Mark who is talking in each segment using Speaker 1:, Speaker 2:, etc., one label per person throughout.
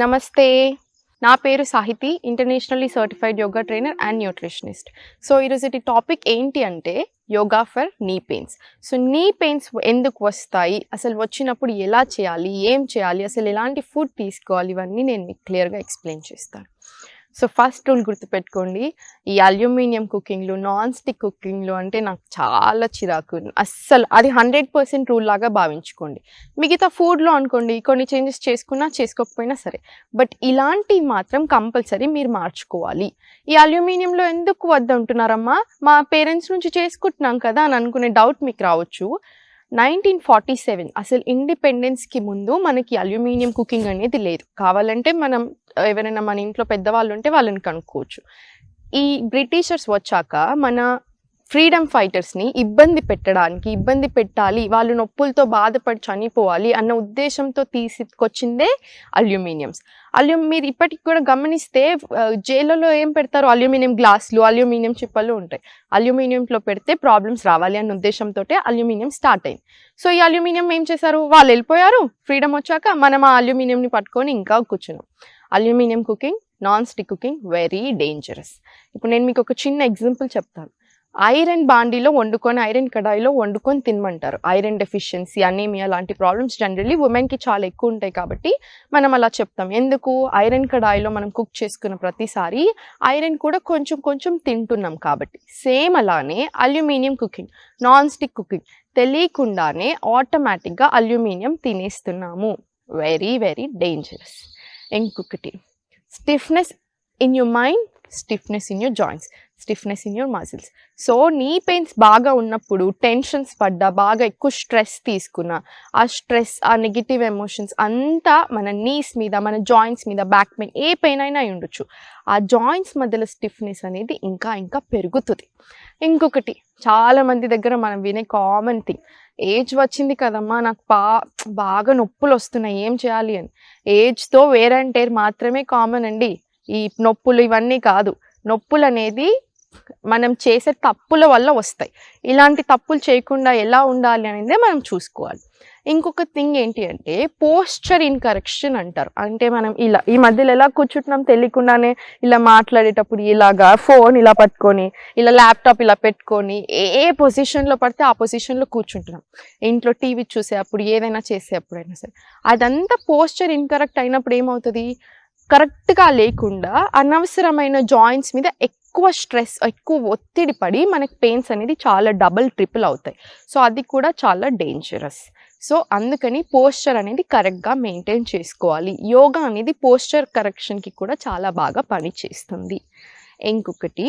Speaker 1: నమస్తే. నా పేరు Sahiti internationally certified yoga trainer and nutritionist so ఈరోజు టాపిక్ ఏంటి అంటే yoga for knee pains so knee pains ఎందుకు వస్తాయి? అసలు వచ్చినప్పుడు ఎలా చేయాలి? ఏం చేయాలి? అసలు ఎలాంటి ఫుడ్ తీసుకోవాలి? ఇవన్నీ నేను మీకు క్లియర్గా ఎక్స్ప్లెయిన్ చేస్తాను. సో ఫస్ట్ రూల్ గుర్తుపెట్టుకోండి ఈ అల్యూమినియం కుకింగ్లు నాన్ స్టిక్ కుకింగ్లు అంటే నాకు చాలా చిరాకు. అస్సలు అది హండ్రెడ్ పర్సెంట్ రూల్ లాగా భావించుకోండి. మిగతా ఫుడ్లో అనుకోండి కొన్ని చేంజెస్ చేసుకున్నా చేసుకోకపోయినా సరే బట్ ఇలాంటివి మాత్రం కంపల్సరీ మీరు మార్చుకోవాలి. ఈ అల్యూమినియంలో ఎందుకు వద్దంటున్నారమ్మా మా పేరెంట్స్ నుంచి చేసుకుంటున్నాం కదా అని అనుకునే డౌట్ మీకు రావచ్చు. నైన్టీన్ ఫార్టీ సెవెన్ అసలు ఇండిపెండెన్స్కి ముందు మనకి అల్యూమినియం కుకింగ్ అనేది లేదు. కావాలంటే మనం ఎవరైనా మన ఇంట్లో పెద్దవాళ్ళు ఉంటే వాళ్ళని కనుక్కోవచ్చు. ఈ బ్రిటిషర్స్ వచ్చాక మన ఫ్రీడమ్ ఫైటర్స్ని ఇబ్బంది పెట్టడానికి ఇబ్బంది పెట్టాలి వాళ్ళు నొప్పులతో బాధపడి చనిపోవాలి అన్న ఉద్దేశంతో తీసుకొచ్చిందే అల్యూమినియంస్ అల్యూమ్ మీరు ఇప్పటికి కూడా గమనిస్తే జైల్లో జైళ్ళలో ఏం పెడతారు? అల్యూమినియం గ్లాసులు అల్యూమినియం చిప్పలు ఉంటాయి. అల్యూమినియంలో పెడితే ప్రాబ్లమ్స్ రావాలి అన్న ఉద్దేశంతో అల్యూమినియం స్టార్ట్ అయింది. సో ఈ అల్యూమినియం ఏం చేశారు? వాళ్ళు వెళ్ళిపోయారు. ఫ్రీడమ్ వచ్చాక మనం ఆ అల్యూమినియంని పట్టుకొని ఇంకా కూర్చున్నాం. Aluminium cooking non stick cooking very dangerous ఇప్పుడు నేను మీకు ఒక చిన్న ఎగ్జాంపుల్ చెప్తాను. ఐరన్ బాండీలో వండుకొని ఐరన్ కడాయిలో వండుకొని తినమంటారు. ఐరన్ డెఫిషియన్సీ అనీమియా లాంటి ప్రాబ్లమ్స్ జనరల్లీ ఉమెన్కి చాలా ఎక్కువ ఉంటాయి కాబట్టి మనం అలా చెప్తాం. ఎందుకు? ఐరన్ కడాయిలో మనం కుక్ చేసుకున్న ప్రతిసారి ఐరన్ కూడా కొంచెం కొంచెం తింటున్నాం కాబట్టి. సేమ్ అలానే aluminium cooking non stick cooking తెలియకుండానే ఆటోమేటిక్గా అల్యూమినియం తినేస్తున్నాము. వెరీ వెరీ డేంజరస్ ఇంకొకటి stiffness in your mind stiffness in your joints stiffness in your muscles so knee pains బాగా ఉన్నప్పుడు టెన్షన్స్ పడ్డా బాగా ఎక్కువ స్ట్రెస్ తీసుకున్నా ఆ స్ట్రెస్ ఆ నెగిటివ్ ఎమోషన్స్ అంతా మన నీస్ మీద మన జాయింట్స్ మీద బ్యాక్ పెయిన్ ఏ పెయిన్ అయినా ఉండొచ్చు. ఆ జాయింట్స్ మధ్యలో స్టిఫ్నెస్ అనేది ఇంకా ఇంకా పెరుగుతుంది. ఇంకొకటి చాలామంది దగ్గర మనం వినే కామన్ థింగ్ ఏజ్ వచ్చింది కదమ్మా నాకు బా బాగా నొప్పులు వస్తున్నాయి ఏం చేయాలి అని. ఏజ్తో వేర్ అండ్ టేర్ మాత్రమే కామన్ అండి. ఈ నొప్పులు ఇవన్నీ కాదు. నొప్పులు అనేది మనం చేసే తప్పుల వల్ల వస్తాయి. ఇలాంటి తప్పులు చేయకుండా ఎలా ఉండాలి అనేది మనం చూసుకోవాలి. ఇంకొక థింగ్ ఏంటి అంటే పోస్చర్ ఇన్కరెక్షన్ అంటారు. అంటే మనం ఇలా ఈ మధ్యలో ఎలా కూర్చుంటున్నాం తెలియకుండానే ఇలా మాట్లాడేటప్పుడు ఇలాగా ఫోన్ ఇలా పట్టుకొని ఇలా ల్యాప్టాప్ ఇలా పెట్టుకొని ఏ పొజిషన్లో పడితే ఆ పొజిషన్లో కూర్చుంటున్నాం. ఇంట్లో టీవీ చూసేటప్పుడు ఏదైనా చేసేటప్పుడైనా సరే. అదంతా పోస్చర్ ఇన్కరెక్ట్ అయినప్పుడు ఏమవుతుంది? కరెక్ట్గా లేకుండా అనవసరమైన జాయింట్స్ మీద ఎక్కువ స్ట్రెస్ ఎక్కువ ఒత్తిడి పడి మనకి పెయిన్స్ అనేది చాలా డబుల్ ట్రిపుల్ అవుతాయి. సో అది కూడా చాలా డేంజరస్. సో అందుకని పోస్చర్ అనేది కరెక్ట్గా మెయింటైన్ చేసుకోవాలి. యోగా అనేది పోస్చర్ కరెక్షన్కి కూడా చాలా బాగా పనిచేస్తుంది. ఇంకొకటి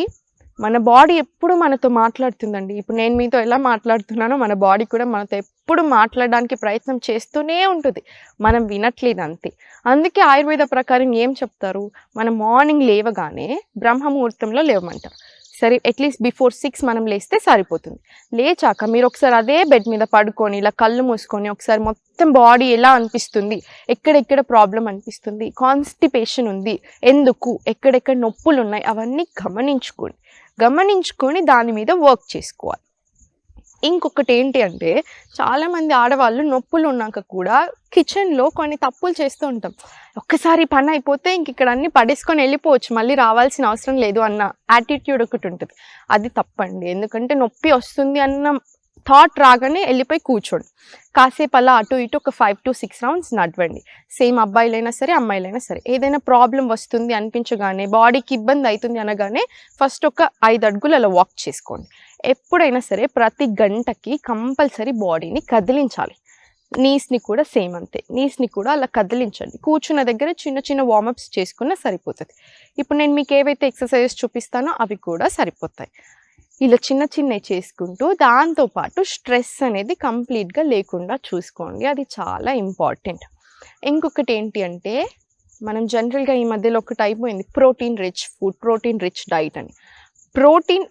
Speaker 1: మన బాడీ ఎప్పుడు మనతో మాట్లాడుతుందండి. ఇప్పుడు నేను మీతో ఎలా మాట్లాడుతున్నానో మన బాడీ కూడా మనతో ఎప్పుడు మాట్లాడడానికి ప్రయత్నం చేస్తూనే ఉంటుంది. మనం వినట్లేదు అంతే అందుకే ఆయుర్వేద ప్రకారం ఏం చెప్తారు? మనం మార్నింగ్ లేవగానే బ్రహ్మముహూర్తంలో లేవమంటారు. సరే అట్లీస్ట్ బిఫోర్ సిక్స్ మనం లేస్తే సరిపోతుంది. లేచాక మీరు ఒకసారి అదే బెడ్ మీద పడుకొని ఇలా కళ్ళు మూసుకొని ఒకసారి మొత్తం బాడీ ఎలా అనిపిస్తుంది ఎక్కడెక్కడ ప్రాబ్లం అనిపిస్తుంది కాన్స్టిపేషన్ ఉంది ఎందుకు ఎక్కడెక్కడ నొప్పులు ఉన్నాయి అవన్నీ గమనించుకోండి. గమనించుకొని దాని మీద వర్క్ చేసుకోవాలి. ఇంకొకటి ఏంటి అంటే చాలామంది ఆడవాళ్ళు నొప్పులు ఉన్నాక కూడా కిచెన్లో కొన్ని తప్పులు చేస్తూ ఉంటాం. ఒక్కసారి పని అయిపోతే ఇంక ఇక్కడ అన్ని పడేసుకొని వెళ్ళిపోవచ్చు మళ్ళీ రావాల్సిన అవసరం లేదు అన్న యాటిట్యూడ్ ఒకటి ఉంటుంది. అది తప్పండి. ఎందుకంటే నొప్పి వస్తుంది అన్న థాట్ రాగానే వెళ్ళిపోయి కూర్చోండి. కాసేపు అలా అటు ఇటు ఒక ఫైవ్ టు సిక్స్ రౌండ్స్ నడవండి. సేమ్ అబ్బాయిలైనా సరే అమ్మాయిలైనా సరే. ఏదైనా ప్రాబ్లం వస్తుంది అనిపించగానే బాడీకి ఇబ్బంది అవుతుంది అనగానే ఫస్ట్ ఒక ఐదు అడుగులు అలా వాక్ చేసుకోండి. ఎప్పుడైనా సరే ప్రతి గంటకి కంపల్సరీ బాడీని కదిలించాలి. నీస్ని కూడా సేమ్ అంతే. నీస్ని కూడా అలా కదిలించండి. కూర్చున్న దగ్గర చిన్న చిన్న వార్మప్స్ చేసుకున్నా సరిపోతుంది. ఇప్పుడు నేను మీకు ఏవైతే ఎక్సర్సైజెస్ చూపిస్తానో అవి కూడా సరిపోతాయి. ఇలా చిన్న చిన్నవి చేసుకుంటూ దాంతోపాటు స్ట్రెస్ అనేది కంప్లీట్గా లేకుండా చూసుకోండి. అది చాలా ఇంపార్టెంట్. ఇంకొకటి ఏంటి అంటే మనం జనరల్గా ఈ మధ్యలో ఒకటి అయిపోయింది protein rich food protein rich diet అని. ప్రోటీన్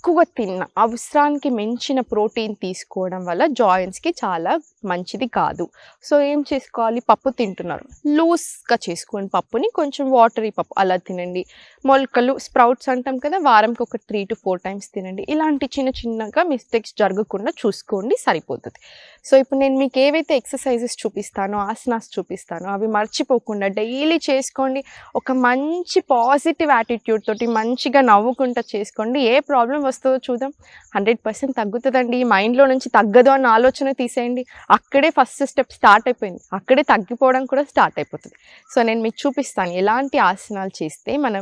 Speaker 1: ఎక్కువ తిన్న అవసరానికి మించిన ప్రోటీన్ తీసుకోవడం వల్ల జాయింట్స్కి చాలా మంచిది కాదు. సో ఏం చేసుకోవాలి? పప్పు తింటున్నారు. లూస్గా చేసుకోండి పప్పుని. కొంచెం వాటరీ పప్పు అలా తినండి. మొలకలు స్ప్రౌట్స్ అంటాం కదా వారంకి ఒక త్రీ టు ఫోర్ టైమ్స్ తినండి. ఇలాంటి చిన్న చిన్నగా మిస్టేక్స్ జరగకుండా చూసుకోండి సరిపోతుంది. సో ఇప్పుడు నేను మీకు ఏవైతే ఎక్సర్సైజెస్ చూపిస్తానో ఆసనాస్ చూపిస్తానో అవి మర్చిపోకుండా డైలీ చేసుకోండి. ఒక మంచి పాజిటివ్ యాటిట్యూడ్ తోటి మంచిగా నవ్వుకుంటా చేసుకోండి. ఏ ప్రాబ్లం వస్తుందో చూద్దాం. హండ్రెడ్ పర్సెంట్ తగ్గుతుందండి. మైండ్లో నుంచి తగ్గదు అన్న ఆలోచన తీసేయండి. అక్కడే ఫస్ట్ స్టెప్ స్టార్ట్ అయిపోయింది. అక్కడే తగ్గిపోవడం కూడా స్టార్ట్ అయిపోతుంది. సో నేను మీకు చూపిస్తాను. ఎలాంటి ఆసనాలు చేస్తే మన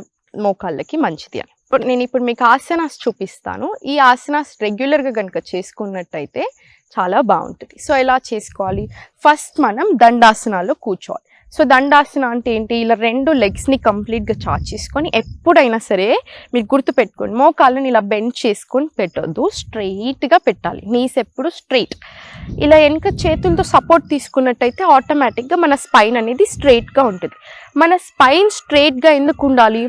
Speaker 1: మోకాళ్ళకి మంచిది అని. ఇప్పుడు నేను ఇప్పుడు మీకు ఆసనాస్ చూపిస్తాను. ఈ ఆసనాస్ రెగ్యులర్గా కనుక చేసుకున్నట్టయితే చాలా బాగుంటుంది. సో ఎలా చేసుకోవాలి? ఫస్ట్ మనం దండాసనాల్లో కూర్చోవాలి. సో దండాసన అంటే ఏంటి? ఇలా రెండు లెగ్స్ని కంప్లీట్గా చార్జ్ చేసుకొని ఎప్పుడైనా సరే మీరు గుర్తుపెట్టుకోండి మోకాళ్ళని ఇలా బెండ్ చేసుకొని పెట్టొద్దు. స్ట్రైట్గా పెట్టాలి. నీస్ ఎప్పుడు స్ట్రైట్ ఇలా వెనుక చేతులతో సపోర్ట్ తీసుకున్నట్టయితే ఆటోమేటిక్గా మన స్పైన్ అనేది స్ట్రైట్గా ఉంటుంది. మన స్పైన్ స్ట్రైట్గా ఎందుకు ఉండాలి?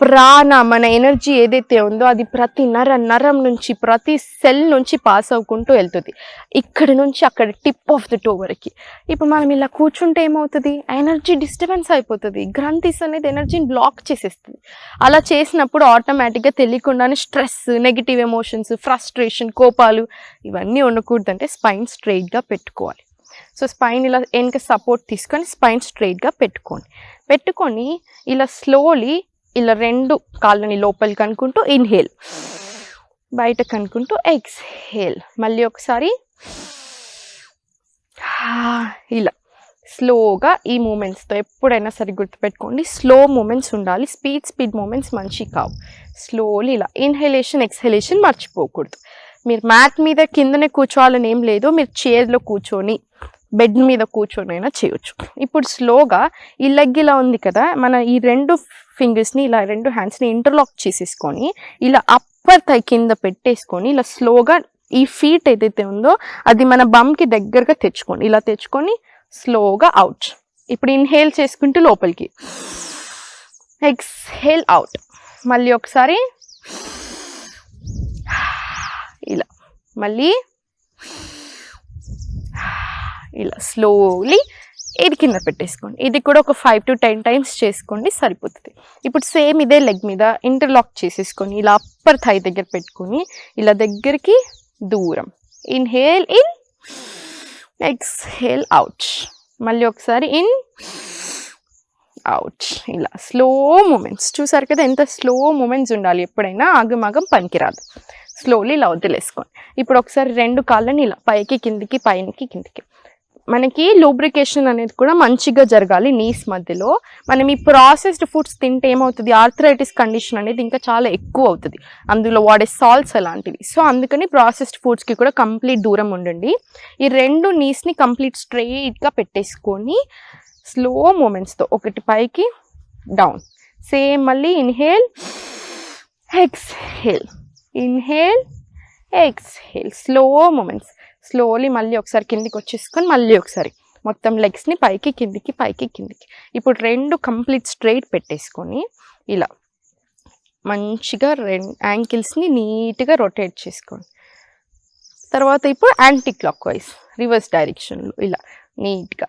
Speaker 1: ప్రాణ మన ఎనర్జీ ఏదైతే ఉందో అది ప్రతి నర నరం నుంచి ప్రతి సెల్ నుంచి పాస్ అవ్వుకుంటూ వెళ్తుంది. ఇక్కడ నుంచి అక్కడ టిప్ ఆఫ్ ద టో వరకు. ఇప్పుడు మనం ఇలా కూర్చుంటే ఏమవుతుంది? ఎనర్జీ డిస్టర్బెన్స్ అయిపోతుంది. గ్రంథిస్ అనేది ఎనర్జీని బ్లాక్ చేసేస్తుంది. అలా చేసినప్పుడు ఆటోమేటిక్గా తెలియకుండానే స్ట్రెస్ నెగిటివ్ ఎమోషన్స్ ఫ్రస్ట్రేషన్ కోపాలు ఇవన్నీ ఉండకూడదంటే స్పైన్ స్ట్రైట్గా పెట్టుకోవాలి. సో స్పైన్ ఇలా వెనక సపోర్ట్ తీసుకొని స్పైన్ స్ట్రైట్గా పెట్టుకోండి. పెట్టుకొని ఇలా స్లోలీ ఇలా రెండు కాళ్ళని లోపలికి అనుకుంటూ ఇన్హేల్. బయట అనుకుంటూ ఎక్స్హేల్. మళ్ళీ ఒకసారి. ఇలా. స్లోగా ఈ మూమెంట్స్తో ఎప్పుడైనా సరే గుర్తుపెట్టుకోండి. స్లో మూమెంట్స్ ఉండాలి. స్పీడ్ స్పీడ్ మూమెంట్స్ మంచి కావు. స్లోలీ ఇలా. ఇన్హలేషన్ ఎక్స్హలేషన్ మర్చిపోకూడదు. మీరు మ్యాట్ మీద కిందనే కూర్చోవాలని ఏం లేదు. మీరు చైర్లో కూర్చొని బెడ్ మీద కూర్చొని అయినా చేయొచ్చు. ఇప్పుడు స్లోగా ఈ లెగ్ ఇలా ఉంది కదా మన ఈ రెండు ఫింగర్స్ని ఇలా రెండు హ్యాండ్స్ని ఇంటర్లాక్ చేసేసుకొని ఇలా అప్పర్ థై కింద పెట్టేసుకొని ఇలా స్లోగా ఈ ఫీట్ ఏదైతే ఉందో అది మన బమ్కి దగ్గరగా తెచ్చుకోండి. ఇలా తెచ్చుకొని స్లోగా అవుట్. ఇప్పుడు ఇన్హేల్ చేసుకుంటూ లోపలికి. Exhale out. మళ్ళీ ఒకసారి. ఇలా. మళ్ళీ. ఇలా స్లోలీ ఇది కింద పెట్టేసుకోండి. ఇది కూడా ఒక ఫైవ్ టు టెన్ టైమ్స్ చేసుకోండి సరిపోతుంది. ఇప్పుడు సేమ్ ఇదే లెగ్ మీద ఇంటర్లాక్ చేసేసుకొని ఇలా అప్పర్ థై దగ్గర పెట్టుకొని ఇలా దగ్గరికి దూరం. ఇన్హేల్ ఇన్ ఎక్స్హేల్ అవుట్ మళ్ళీ ఒకసారి ఇన్ అవుట్ ఇలా స్లో మూమెంట్స్ చూసారు కదా ఎంత స్లో మూమెంట్స్ ఉండాలి ఎప్పుడైనా ఆగమాగం పనికిరాదు. స్లోలీ ఇలా వదిలేసుకోండి. ఇప్పుడు ఒకసారి రెండు కాళ్ళని ఇలా పైకి కిందికి పైనకి కిందికి. మనకి లూబ్రికేషన్ అనేది కూడా మంచిగా జరగాలి నీస్ మధ్యలో. మనం ఈ ప్రాసెస్డ్ ఫుడ్స్ తింటే ఏమవుతుంది? ఆర్థరైటిస్ కండిషన్ అనేది ఇంకా చాలా ఎక్కువ అవుతుంది. అందులో వాడే సాల్ట్స్ అలాంటివి. సో అందుకని ప్రాసెస్డ్ ఫుడ్స్కి కూడా కంప్లీట్ దూరం ఉండండి. ఈ రెండు నీస్ని కంప్లీట్ స్ట్రెయిట్గా పెట్టేసుకొని స్లో మూమెంట్స్తో ఒకటి పైకి డౌన్ సేమ్ మళ్ళీ inhale exhale inhale exhale slow movements slowly మళ్ళీ ఒకసారి కిందికి వచ్చేసుకొని మళ్ళీ ఒకసారి మొత్తం లెగ్స్ని పైకి కిందికి పైకి కిందికి. ఇప్పుడు రెండు కంప్లీట్ స్ట్రైట్ పెట్టేసుకొని ఇలా మంచిగా రెండు యాంకిల్స్ని నీట్గా రొటేట్ చేసుకోండి. తర్వాత ఇప్పుడు యాంటీ క్లాక్ వైజ్ రివర్స్ డైరెక్షన్లో ఇలా నీట్గా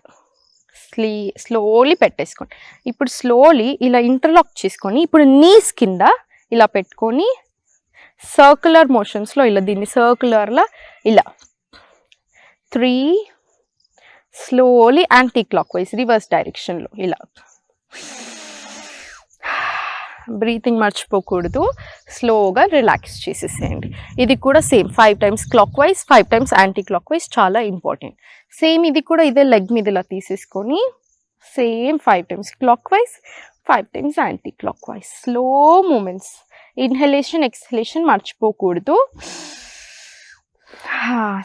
Speaker 1: స్లీ స్లోలీ పెట్టేసుకోండి. ఇప్పుడు స్లోలీ ఇలా ఇంటర్లాక్ చేసుకొని ఇప్పుడు నీస్ కింద ఇలా పెట్టుకొని సర్కులర్ మోషన్స్లో ఇలా దీన్ని సర్క్యులర్లా ఇలా three slowly anticlockwise reverse డైరెక్షన్లో ఇలా. బ్రీతింగ్ మర్చిపోకూడదు. స్లోగా రిలాక్స్ చేసేసేయండి. ఇది కూడా same five times clockwise five times anticlockwise చాలా ఇంపార్టెంట్ సేమ్ ఇది కూడా ఇదే లెగ్ మీద ఇలా తీసేసుకొని same five times clockwise five times anticlockwise slow movements inhalation exhalation మర్చిపోకూడదు.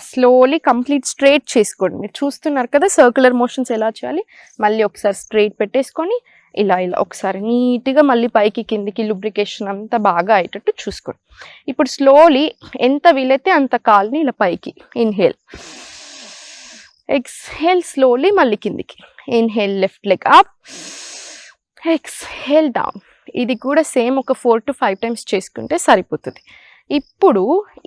Speaker 1: స్లోలీ కంప్లీట్ స్ట్రైట్ చేసుకోండి. మీరు చూస్తున్నారు కదా సర్క్యులర్ మోషన్స్ ఎలా చేయాలి? మళ్ళీ ఒకసారి స్ట్రైట్ పెట్టేసుకొని ఇలా ఇలా ఒకసారి నీట్గా మళ్ళీ పైకి కిందికి లుబ్రికేషన్ అంతా బాగా అయ్యేటట్టు చూసుకోండి. ఇప్పుడు స్లోలీ ఎంత వీలైతే అంత కాల్ని ఇలా పైకి ఇన్హేల్ ఎక్స్హేల్ స్లోలీ మళ్ళీ కిందికి. Inhale left leg up exhale down ఇది కూడా సేమ్ ఒక ఫోర్ టు ఫైవ్ టైమ్స్ చేసుకుంటే సరిపోతుంది. ఇప్పుడు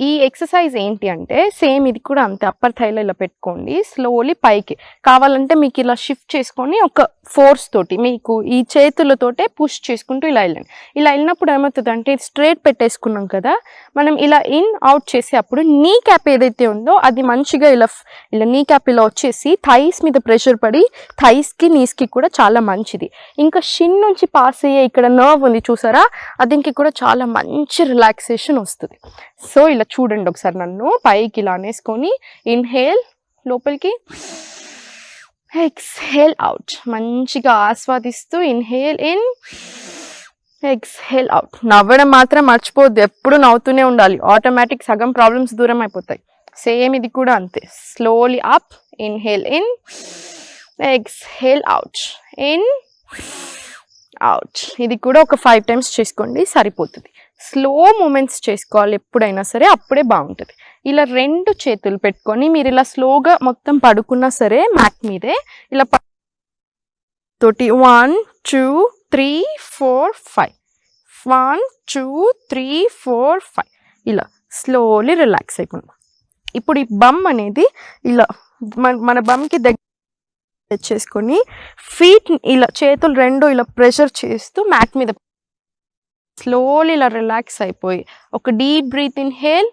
Speaker 1: ఈ ఎక్సర్సైజ్ ఏంటి అంటే సేమ్ ఇది కూడా అంతే అప్పర్ థైలో ఇలా పెట్టుకోండి స్లోలీ పైకి. కావాలంటే మీకు ఇలా షిఫ్ట్ చేసుకొని ఒక ఫోర్స్ తోటి మీకు ఈ చేతులతోటే పుష్ చేసుకుంటూ ఇలా వెళ్ళండి. ఇలా వెళ్ళినప్పుడు ఏమవుతుంది అంటే స్ట్రేట్ పెట్టేసుకున్నాం కదా మనం ఇలా ఇన్ అవుట్ చేసేటప్పుడు నీ క్యాప్ ఏదైతే ఉందో అది మంచిగా ఇలా ఇలా నీ క్యాప్ ఇలా వచ్చేసి థైస్ మీద ప్రెషర్ పడి థైస్కి నీస్కి కూడా చాలా మంచిది. ఇంకా షిన్ నుంచి పాస్ అయ్యే ఇక్కడ నర్వ్ ఉంది చూసారా? అది ఇంక కూడా చాలా మంచి రిలాక్సేషన్ వస్తుంది. సో ఇలా చూడండి ఒకసారి నన్ను. పైకి ఇలా అనేసుకొని ఇన్హేల్ లోపలికి. Exhale out. మంచిగా ఆస్వాదిస్తూ ఇన్హేల్ ఇన్. Exhale out. నవ్వడం మాత్రం మర్చిపోద్దు ఎప్పుడు నవ్వుతూనే ఉండాలి. ఆటోమేటిక్ సగం ప్రాబ్లమ్స్ దూరం అయిపోతాయి. సేమ్ ఇది కూడా అంతే. Slowly up inhale in. Exhale out. In out. ఇది కూడా ఒక ఫైవ్ టైమ్స్ చేసుకోండి. సరిపోతుంది. స్లో మూమెంట్స్ చేసుకోవాలి ఎప్పుడైనా సరే అప్పుడే బాగుంటుంది. ఇలా రెండు చేతులు పెట్టుకొని మీరు ఇలా స్లోగా మొత్తం పడుకున్నా సరే మ్యాట్ మీదే ఇలా ప- తోటి one two three four five one two three four five ఇలా స్లోలీ రిలాక్స్ అయిపోయింది ఇప్పుడు ఈ బమ్ అనేది ఇలా మన మన బమ్కి దగ్గర తెచ్చేసుకొని ఫీట్ ఇలా చేతులు రెండు ఇలా ప్రెషర్ చేస్తూ మ్యాట్ మీద స్లోలీ ఇలా రిలాక్స్ అయిపోయి. ఒక డీప్ బ్రీత్ ఇన్హేల్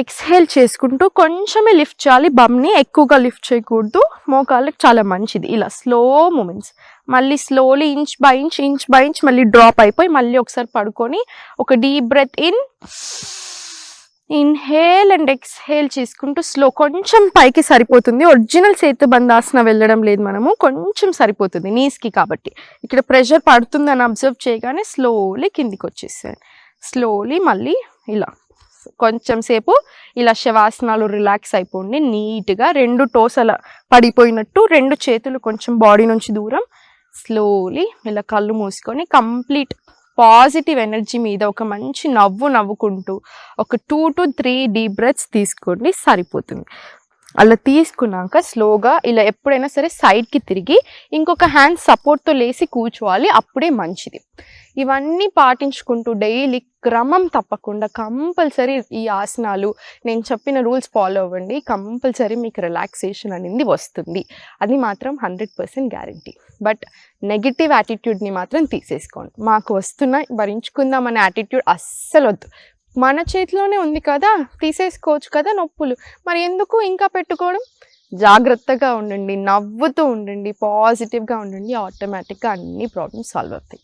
Speaker 1: ఎక్స్హేల్ చేసుకుంటూ కొంచెమే లిఫ్ట్ చేయాలి. బమ్ని ఎక్కువగా లిఫ్ట్ చేయకూడదు. మోకాళ్ళకి చాలా మంచిది. ఇలా స్లో మూమెంట్స్ మళ్ళీ slowly inch by inch inch by inch మళ్ళీ డ్రాప్ అయిపోయి మళ్ళీ ఒకసారి పడుకొని ఒక deep breath in inhale and exhale చేసుకుంటూ స్లో కొంచెం పైకి సరిపోతుంది. ఒరిజినల్ సేతు బంధాసన వెళ్ళడం లేదు మనము. కొంచెం సరిపోతుంది నీస్కి కాబట్టి. ఇక్కడ ప్రెషర్ పడుతుందని అబ్జర్వ్ చేయగానే స్లోలీ కిందికి వచ్చేసాను స్లోలీ మళ్ళీ ఇలా. కొంచెం సేపు ఇలా శవాసనాలు రిలాక్స్ అయిపోండి. నీట్గా రెండు టోస్ అలా పడిపోయినట్టు రెండు చేతులు కొంచెం బాడీ నుంచి దూరం. స్లోలీ ఇలా కళ్ళు మూసుకొని కంప్లీట్ పాజిటివ్ ఎనర్జీ మీద ఒక మంచి నవ్వు నవ్వుకుంటూ ఒక two to three deep breaths తీసుకోండి సరిపోతుంది. అలా తీసుకున్నాక స్లోగా ఇలా ఎప్పుడైనా సరే సైడ్కి తిరిగి ఇంకొక హ్యాండ్ సపోర్ట్తో లేసి కూర్చోవాలి. అప్పుడే మంచిది. ఇవన్నీ పాటించుకుంటూ డైలీ క్రమం తప్పకుండా కంపల్సరీ ఈ ఆసనాలు నేను చెప్పిన రూల్స్ ఫాలో అవ్వండి. కంపల్సరీ మీకు రిలాక్సేషన్ అనేది వస్తుంది. అది మాత్రం hundred percent guarantee but negative యాటిట్యూడ్ని మాత్రం తీసేసుకోండి. మాకు వస్తున్నాయి భరించుకుందాం అనే యాటిట్యూడ్ అస్సలు వద్దు మన చేతిలోనే ఉంది కదా తీసేసుకోవచ్చు కదా నొప్పులు. మరి ఎందుకు ఇంకా పెట్టుకోవడం? జాగ్రత్తగా ఉండండి నవ్వుతూ ఉండండి పాజిటివ్గా ఉండండి ఆటోమేటిక్గా అన్ని ప్రాబ్లమ్స్ సాల్వ్ అవుతాయి.